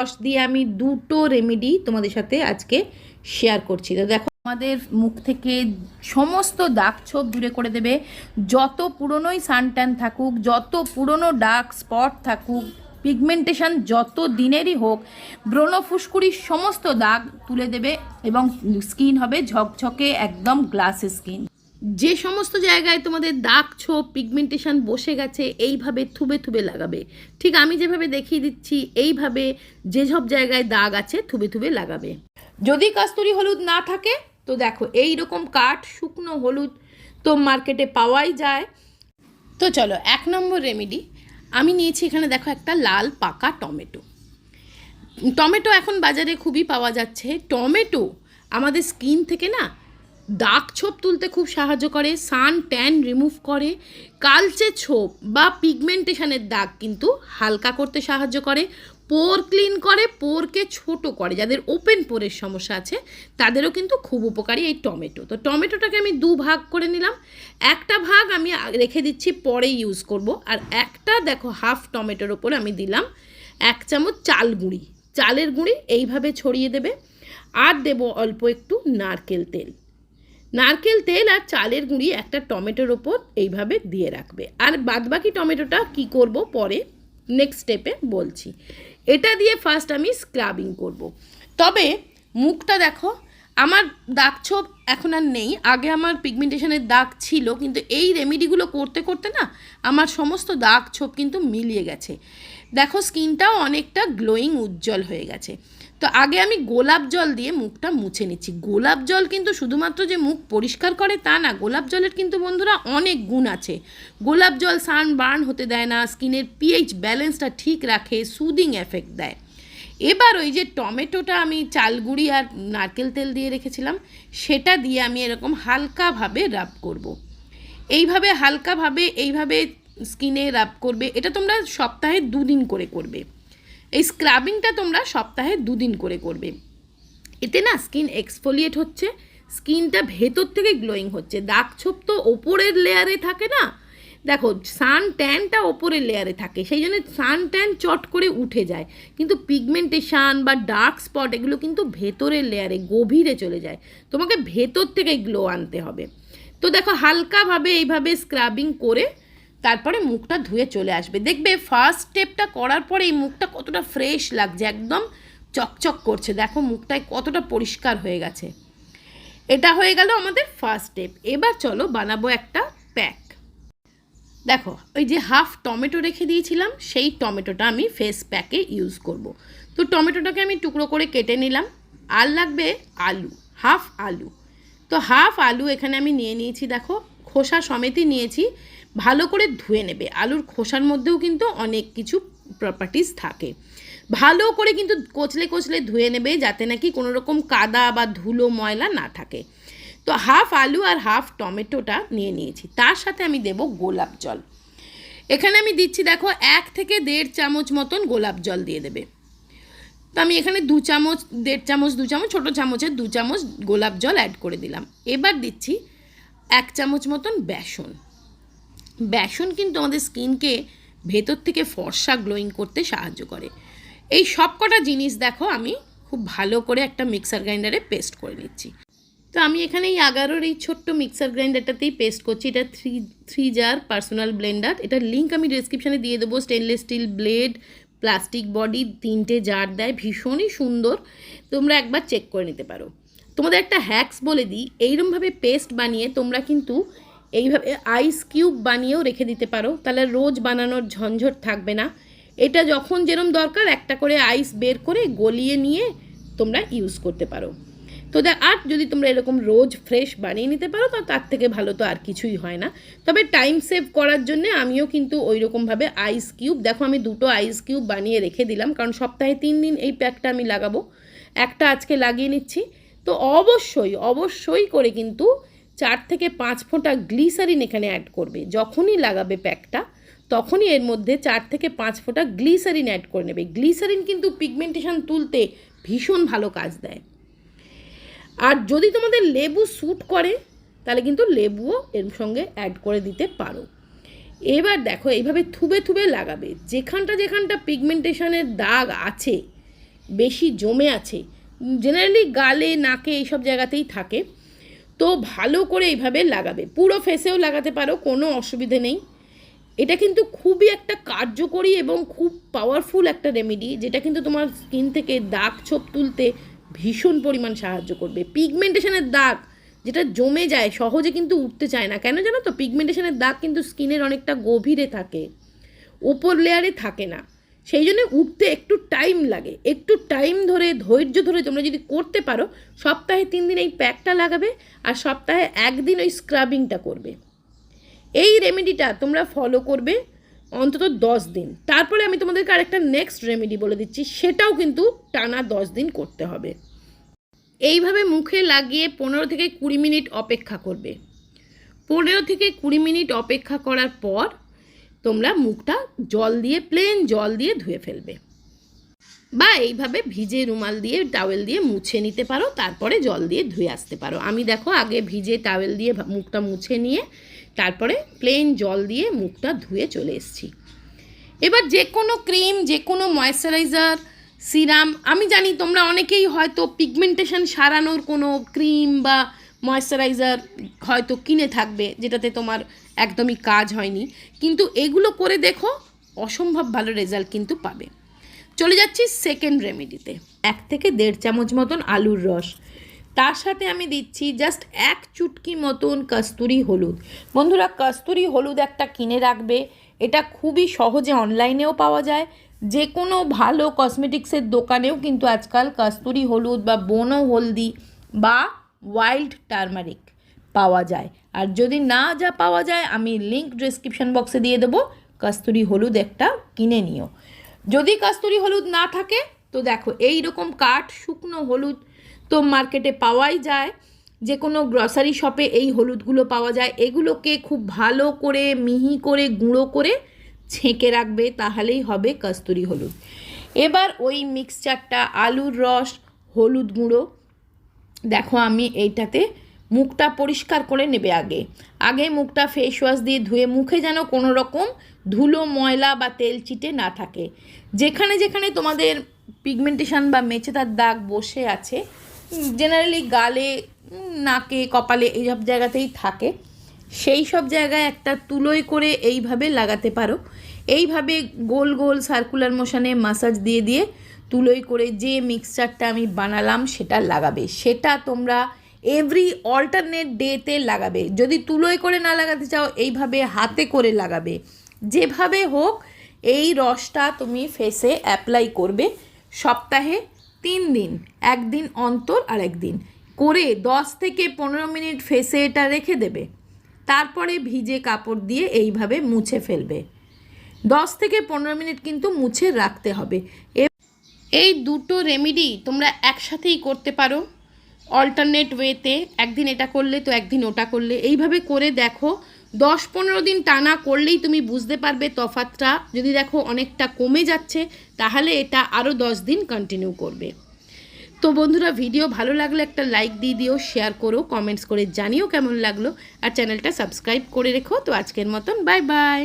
রস দিয়ে আমি দুটো রেমেডি তোমাদের সাথে আজকে শেয়ার করছি। তো দেখো, আমাদের মুখ থেকে সমস্ত দাগ ছোপ দূরে করে দেবে। যত পুরনোই সানট্যান থাকুক, যত পুরনো ডার্ক স্পট থাকুক পিগমেন্টেশন যত দিনেরই হোক, ব্রণ ফুসকুড়ির সমস্ত দাগ তুলে দেবে এবং স্কিন হবে ঝকঝকে একদম গ্লাস স্কিন যে সমস্ত জায়গায় তোমাদের দাগ ছোপ পিগমেন্টেশন বসে গেছে, এইভাবে থুবে থুবে লাগাবে। ঠিক আমি যেভাবে দেখিয়ে দিচ্ছি, এইভাবে যেসব জায়গায় দাগ আছে, থুবে থুবে লাগাবে। যদি কাস্তুরি হলুদ না থাকে, তো দেখো এই রকম কাঠ, শুকনো হলুদ তো মার্কেটে পাওয়াই যায়। তো চলো, এক নম্বর রেমেডি আমি নিয়েছি এখানে দেখো একটা লাল পাকা টমেটো। টমেটো এখন বাজারে খুবই পাওয়া যাচ্ছে। টমেটো আমাদের স্কিন থেকে না দাগ ছোপ তুলতে খুব সাহায্য করে, সান, ট্যান রিমুভ করে। কালচে ছোপ বা পিগমেন্টেশনের দাগ কিন্তু হালকা করতে সাহায্য করে, পোর ক্লিন করে, পোরকে ছোট করে। যাদের ওপেন পোরের সমস্যা আছে, তাদেরও কিন্তু খুব উপকারী এই টমেটো। তো টমেটোটাকে আমি দু ভাগ করে নিলাম। একটা ভাগ আমি রেখে দিচ্ছি, পরে ইউজ করব। আর একটা দেখো হাফ টমেটোর ওপর আমি দিলাম এক চামচ চাল গুঁড়ি। চালের গুঁড়ি এইভাবে ছড়িয়ে দেবে। আর দেব অল্প একটু নারকেল তেল। নারকেল তেল আর চালের গুঁড়ি একটা টমেটোর ওপর এইভাবে দিয়ে রাখবে। আর বাদবাকি টমেটোটা কি করব পরে? নেক্সট স্টেপে বলছি। এটা দিয়ে ফার্স্ট আমি স্ক্রাবিং করব। তবে মুখটা দেখো, আমার দাগ ছোপ এখন আর নেই। আগে আমার পিগমেন্টেশনের দাগ ছিল, কিন্তু এই রেমেডিগুলো করতে করতে না আমার সমস্ত দাগ ছোপ কিন্তু মিলিয়ে গেছে। দেখো স্কিনটাও অনেকটা গ্লোয়িং উজ্জ্বল হয়ে গেছে। তো আগে আমি গোলাপ জল দিয়ে মুখটা মুছে নিচ্ছি। গোলাপ জল কিন্তু শুধুমাত্র যে মুখ পরিষ্কার করে তা না, গোলাপ জলের কিন্তু বন্ধুরা অনেক গুণ আছে। গোলাপ জল সান বার্ন হতে দেয় না, স্কিনের পিএইচ ব্যালেন্সটা ঠিক রাখে, সুদিং এফেক্ট দেয়। এবার ওই যে টমেটোটা আমি চালগুড়ি আর নারকেল তেল দিয়ে রেখেছিলাম, সেটা দিয়ে আমি এরকম হালকাভাবে রাব করব। এইভাবে হালকাভাবে, এইভাবে স্কিনে রাব করবে, এটা তোমরা সপ্তাহে দুদিন করে করবে। এই স্ক্রাবিংটা তোমরা সপ্তাহে দুদিন করে করবে। এতে না স্কিন এক্সফোলিয়েট হচ্ছে স্কিনটা ভেতর থেকে গ্লোয়িং হচ্ছে। দাগ ছোপ তো ওপরের লেয়ারে থাকে না? দেখো সান ট্যানটা ওপরের লেয়ারে থাকে, সেই জন্য সান ট্যান চট করে উঠে যায়। কিন্তু পিগমেন্টেশন বা ডার্ক স্পট এগুলো কিন্তু ভেতরের লেয়ারে গভীরে চলে যায়। তোমাকে ভেতর থেকে গ্লো আনতে হবে। তো দেখো, হালকাভাবে এইভাবে স্ক্রাবিং করে তারপরে মুখটা ধুয়ে চলে আসবে। দেখবে ফার্স্ট স্টেপটা করার পরে এই মুখটা কতটা ফ্রেশ লাগছে, একদম চকচক করছে। দেখো মুখটায় কতটা পরিষ্কার হয়ে গেছে। এটা হয়ে গেল আমাদের ফার্স্ট স্টেপ এবার চলো বানাবো একটা প্যাক দেখো, ওই যে হাফ টমেটো রেখে দিয়েছিলাম, সেই টমেটোটা আমি ফেস প্যাকে ইউজ করব। তো টমেটোটাকে আমি টুকরো করে কেটে নিলাম। আর লাগবে আলু হাফ আলু। তো হাফ আলু এখানে আমি নিয়ে নিয়েছি, দেখো, খোসা সমেতই নিয়েছি। ভালো করে ধুয়ে নেবে। আলুর খোসার মধ্যেও কিন্তু অনেক কিছু প্রপার্টিস থাকে। ভালো করে কিন্তু কচলে কচলে ধুয়ে নেবে যাতে নাকি কোনো রকম কাদা বা ধুলো, ময়লা না থাকে। তো হাফ আলু আর হাফ টমেটোটা নিয়ে নিয়েছি। তার সাথে আমি দেব গোলাপ জল। এখানে আমি দিচ্ছি দেখো এক থেকে দেড় চামচ মতন গোলাপ জল দিয়ে দেবে। তো আমি এখানে দু চামচ, দেড় চামচ, দু চামচ, ছোটো চামচের দু চামচ গোলাপ জল অ্যাড করে দিলাম। এবার দিচ্ছি এক চামচ মতন বেসন। বেসন কিন্তু আমাদের স্কিনকে ভেতর থেকে ফর্সা গ্লোয়িং করতে সাহায্য করে। এই সব কটা জিনিস দেখো, আমি খুব ভালো করে একটা মিক্সার গ্রাইন্ডারে পেস্ট করে নিচ্ছি। তো আমি এখানে এই আগারোর এই ছোট্ট মিক্সার গ্রাইন্ডারটাতেই পেস্ট করছি। এটা three three jar personal blender এটার লিঙ্ক আমি ডিসক্রিপশানে দিয়ে দেবো। Stainless steel blade plastic body তিনটে জার দেয়। ভীষণই সুন্দর। তোমরা একবার চেক করে নিতে পারো। তোমাদের একটা হ্যাক্স বলে দিই। এইরমভাবে পেস্ট বানিয়ে তোমরা কিন্তু এইভাবে আইস কিউব বানিয়েও রেখে দিতে পারো। তাহলে রোজ বানানোর ঝঞ্ঝট থাকবে না। এটা যখন যেরম দরকার একটা করে আইস বের করে গলিয়ে নিয়ে তোমরা ইউজ করতে পারো। তো দেখ আর যদি তোমরা এরকম রোজ ফ্রেশ বানিয়ে নিতে পারো, তো তার থেকে ভালো তো আর কিছুই হয় না। তবে টাইম সেভ করার জন্যে আমিও কিন্তু ওই রকমভাবে আইস কিউব দেখো আমি দুটো আইস কিউব বানিয়ে রেখে দিলাম, কারণ সপ্তাহে তিন দিন এই প্যাকটা আমি লাগাবো। একটা আজকে লাগিয়ে নিচ্ছি। তো অবশ্যই অবশ্যই করে কিন্তু চার থেকে পাঁচ ফোঁটা গ্লিসারিন এখানে অ্যাড করবে। যখনই লাগাবে প্যাকটা, তখনই এর মধ্যে চার থেকে পাঁচ ফোঁটা গ্লিসারিন অ্যাড করে নেবে। গ্লিসারিন কিন্তু পিগমেন্টেশন তুলতে ভীষণ ভালো কাজ দেয়। আর যদি তোমাদের লেবু স্যুট করে, তাহলে কিন্তু লেবুও এর সঙ্গে অ্যাড করে দিতে পারো। এবার দেখো, এইভাবে থুবে থুবে লাগাবে। যেখানটা যেখানটা পিগমেন্টেশনের দাগ আছে, বেশি জমে আছে জেনারেলি গালে, নাকে, এইসব জায়গাতেই থাকে। তো ভালো করে এইভাবে লাগাবে। পুরো ফেসেও লাগাতে পারো, কোনো অসুবিধে নেই। এটা কিন্তু খুবই একটা কার্যকরী এবং খুব পাওয়ারফুল একটা রেমেডি যেটা কিন্তু তোমার স্কিন থেকে দাগ ছোপ তুলতে ভীষণ পরিমাণ সাহায্য করবে। পিগমেন্টেশনের দাগ যেটা জমে যায়, সহজে কিন্তু উঠতে চায় না। কেন জানো তো? পিগমেন্টেশনের দাগ কিন্তু স্কিনের অনেকটা গভীরে থাকে, ওপর লেয়ারে থাকে না। সেই জন্য উঠতে একটু টাইম লাগে। একটু টাইম ধরে, ধৈর্য ধরে তোমরা যদি করতে পারো, সপ্তাহে তিন দিন এই প্যাকটা লাগাবে আর সপ্তাহে একদিন ওই স্ক্রাবিংটা করবে। এই রেমেডিটা তোমরা ফলো করবে অন্তত দশ দিন। তারপরে আমি তোমাদেরকে আরেকটা নেক্সট রেমেডি বলে দিচ্ছি, সেটাও কিন্তু টানা দশ দিন করতে হবে। এইভাবে মুখে লাগিয়ে পনেরো থেকে কুড়ি মিনিট অপেক্ষা করবে। পনেরো থেকে কুড়ি মিনিট অপেক্ষা করার পর তোমরা মুখটা জল দিয়ে প্লেন জল দিয়ে ধুয়ে ফেলবে। বা এইভাবে ভিজে রুমাল দিয়ে টাওয়েল দিয়ে মুছে নিতে পারো, তারপরে জল দিয়ে ধুয়ে আসতে পারো। আমি দেখো আগে ভিজে টাওয়েল দিয়ে মুখটা মুছে নিয়ে, তারপরে প্লেন জল দিয়ে মুখটা ধুয়ে চলে এসেছি। এবার যে কোনো ক্রিম যে কোনো ময়েশ্চারাইজার সিরাম আমি জানি তোমরা অনেকেই হয়তো পিগমেন্টেশন সারানোর কোনো ক্রিম বা ময়েশ্চারাইজার হয়তো কিনে থাকবে, যেটাতে তোমার একদমই কাজ হয়নি। কিন্তু এগুলো করে দেখো, অসম্ভব ভালো রেজাল্ট কিন্তু পাবে। চলে যাচ্ছি সেকেন্ড রেমেডিতে এক থেকে দেড় চামচ মতন আলুর রস। তার সাথে আমি দিচ্ছি জাস্ট এক চুটকি মতন কস্তুরি হলুদ। বন্ধুরা, কস্তুরি হলুদ একটা কিনে রাখবে। এটা খুবই সহজে অনলাইনেও পাওয়া যায়। যে কোনো ভালো কসমেটিক্সের দোকানেও কিন্তু আজকাল কস্তুরি হলুদ বা বনো হলদি বা ওয়াইল্ড টার্মারিক পাওয়া যায়। আর যদি না যা পাওয়া যায়, আমি লিঙ্ক ডিসক্রিপশন বক্সে দিয়ে দেবো। কস্তুরি হলুদ একটা কিনে নিও। যদি কস্তুরি হলুদ না থাকে, তো দেখো এই রকম কাঠ, শুকনো হলুদ তো মার্কেটে পাওয়াই যায়। যে কোনো গ্রসারি শপে এই হলুদগুলো পাওয়া যায়। এগুলোকে খুব ভালো করে, মিহি করে, গুঁড়ো করে ছেঁকে রাখবে, তাহলেই হবে কস্তুরি হলুদ। এবার ওই মিক্সচারটা আলুর রস, হলুদ গুঁড়ো দেখো আমি এইটাতে মুখটা পরিষ্কার করে নেবে আগে। আগে মুখটা ফেস ওয়াশ দিয়ে ধুয়ে মুখে যেন কোনো রকম ধুলো, ময়লা বা তেল চিটে না থাকে। যেখানে যেখানে তোমাদের পিগমেন্টেশন বা মেচেদার দাগ বসে আছে জেনারেলি গালে, নাকে, কপালে এইসব জায়গাতেই থাকে। সেই সব জায়গায় একটা তুলোয় করে এইভাবে লাগাতে পারো। এইভাবে গোল গোল সার্কুলার মোশনে মাসাজ দিয়ে দিয়ে তুলোয় করে যে মিক্সচারটা আমি বানালাম, সেটা লাগাবে। সেটা তোমরা এভরি অল্টারনেট ডেতে লাগাবে। যদি তুলোয় করে না লাগাতে চাও, এইভাবে হাতে করে লাগাবে। যেভাবে হোক, এই রসটা তুমি ফেসে অ্যাপ্লাই করবে সপ্তাহে তিন দিন, একদিন অন্তর আর একদিন। করে দশ থেকে পনেরো মিনিট ফেসে এটা রেখে দেবে। তারপরে ভিজে কাপড় দিয়ে এইভাবে মুছে ফেলবে। দশ থেকে পনেরো মিনিট কিন্তু মুছে রাখতে হবে। এই দুটো রেমেডি তোমরা একসাথেই করতে পারো। অল্টারনেট ওয়েতে একদিন এটা করলে তো একদিন ওটা করলে। এইভাবে করে দেখো, দশ পনেরো দিন টানা করলেই তুমি বুঝতে পারবে তফাতটা। যদি দেখো অনেকটা কমে যাচ্ছে, তাহলে এটা আরও দশ দিন কন্টিনিউ করবে। তো বন্ধুরা ভিডিও ভালো লাগলে একটা লাইক দিয়ে দিও শেয়ার করো কমেন্টস করে জানিও কেমন লাগল। আর চ্যানেলটা সাবস্ক্রাইব করে রেখো। তো আজকের মতন বাই বাই